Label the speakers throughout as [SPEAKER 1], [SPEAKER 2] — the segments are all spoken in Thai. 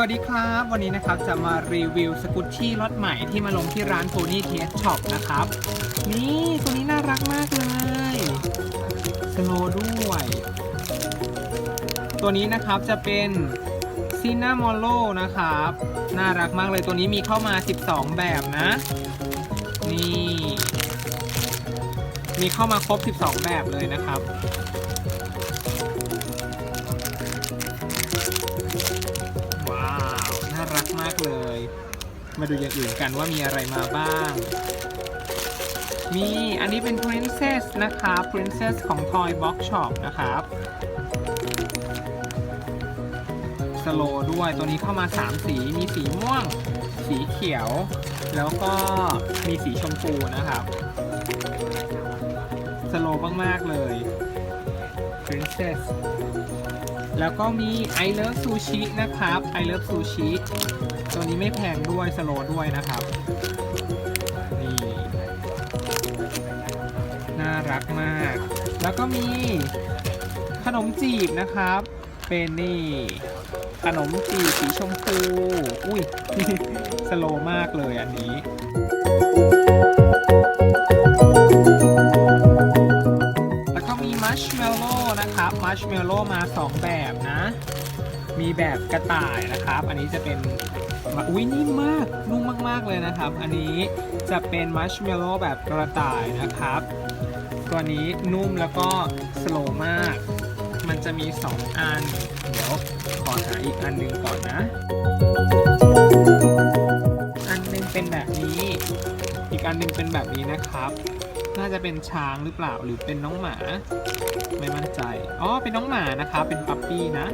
[SPEAKER 1] วัสดีครับ วันนี้นะครับจะมารีวิวสกุตชี่รถใหม่ที่มาลงที่ร้าน Pony t s Shop นะครับ นี่ตัวนี้น่ารักมากเลยสโลด้วย ตัวนี้นะครับจะเป็นซีนามอลโลนะครับ น่ารักมากเลยตัวนี้มีเข้ามา 12 แบบนะ นี่ มีเข้ามาครบ 12 แบบเลยนะครับ มาดูอย่างอื่นกันว่ามีอะไรมาบ้าง มีอันนี้เป็น Princess นะครับ Princess ของ Toy Box Shop นะครับสโลด้วยตัวนี้เข้ามา 3 สีมีสีม่วง สีเขียว แล้วก็มีสีชมพูนะครับสโลมาก ๆ เลย Princess แล้วก็มี I Love Sushi นะครับ I Love Sushi ตัวนี้ไม่แพงด้วยสโลด้วยนะครับ นี่ น่ารักมาก แล้วก็มีขนมจีบนะครับ เป็นนี่ขนมจีบสีชมพู อุ้ย สโลมากเลยอันนี้ มีแบบกระต่ายนะครับ อันนี้จะเป็นอุ้ยนิ่มมากนุ่มมากๆเลยนะครับ อันนี้จะเป็นมัชเมลโล่แบบกระต่ายนะครับ ตัวนี้นุ่มแล้วก็สโลมาก มันจะมี 2 อัน เดี๋ยวขอหาอีกอันหนึงก่อนนะ อันหนึงเป็นแบบนี้ อีกอันหนึงเป็นแบบนี้นะครับน่าจะเป็นช้างหรือเปล่าหรือเป็นน้องหมา ไม่มั่นใจ อ๋อ เป็นน้องหมานะครับเป็นปั๊ปปี้นะ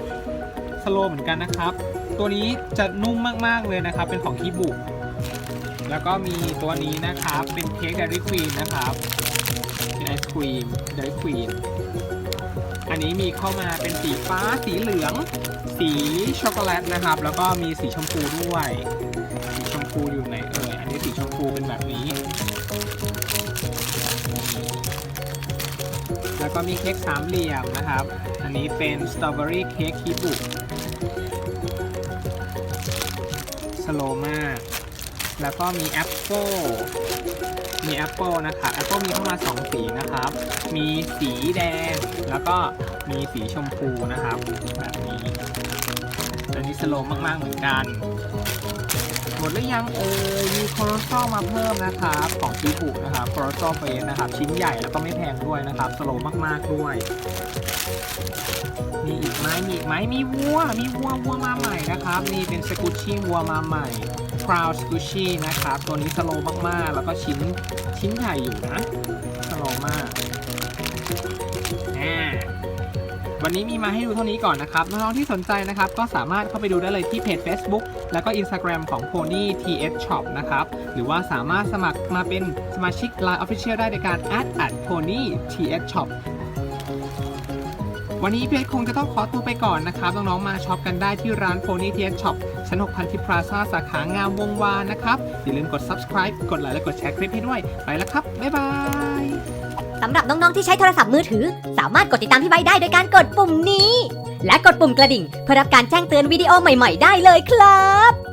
[SPEAKER 1] สโลเหมือนกันนะครับ ตัวนี้จะนุ่มมากๆเลยนะครับ เป็นของคิบุแล้วก็มีตัวนี้นะครับ เป็นเค้กเดลี่ควีนนะครับเป็นไอศครีมเดลี่ควีนอันนี้มีเข้ามาเป็นสีฟ้าสีเหลือง สีช็อกโกแลตนะครับ แล้วก็มีสีชมพูด้วย สีชมพูอยู่ไหนเอ่ยอันนี้สีชมพูเป็นแบบนี้ ก็มีเค้กสามเหลี่ยมนะครับ อันนี้เป็นสตรอเบอรี่เค้กคิบุสโลมากแล้วก็มีแอปเปิลมีแอปเปิลนะครับแอปเปิลมีเข้ามา2สีนะครับ มีสีแดง แล้วก็มีสีชมพูนะครับ แบบนี้ตัวนี้สโลมากๆเหมือนกัน หมดหรือยังเอ่ยมีคโรโซมาเพิ่มนะครับของคิบุนะครับโคโรโซเฟสนะครับ ชิ้นใหญ่แล้วก็ไม่แพงด้วยนะครับสโลมากๆด้วย มีอีกไหมมีอีกไหมมีวัว มีวัววัวมาใหม่นะครับนี่เป็นสกุชชี่วัวมาใหม่ Proud Squishy นะครับตัวนี้สโลมากๆ แล้วก็ชิ้นชิ้นใหญ่อยู่นะสโลมากวันนี้มีมาให้ดูเท่านี้ก่อนนะครับ น้องๆที่สนใจนะครับ ก็สามารถเข้าไปดูได้เลยที่เพจ Facebook แล้วก็ Instagram ของ Pony TH Shop นะครับ หรือว่าสามารถสมัครมาเป็นสมาชิก Line Official ได้ในการ add at pony TH Shop วันนี้เพจคงจะต้องขอตัวไปก่อนนะครับ น้องๆ มาช็อปกันได้ที่ร้าน Pony t s Shop ชั้น6พันทิพราซาสาขางามวงวานนะครับ อย่าลืมกด subscribe กดไลค์และกดแชร์คลิปให้ด้วย ไปแล้วครับ บ๊ายบาย
[SPEAKER 2] สำหรับน้องๆที่ใช้โทรศัพท์มือถือ สามารถกดติดตามพี่ใบได้โดยการกดปุ่มนี้ และกดปุ่มกระดิ่ง เพื่อรับการแจ้งเตือนวิดีโอใหม่ ๆ ได้เลยครับ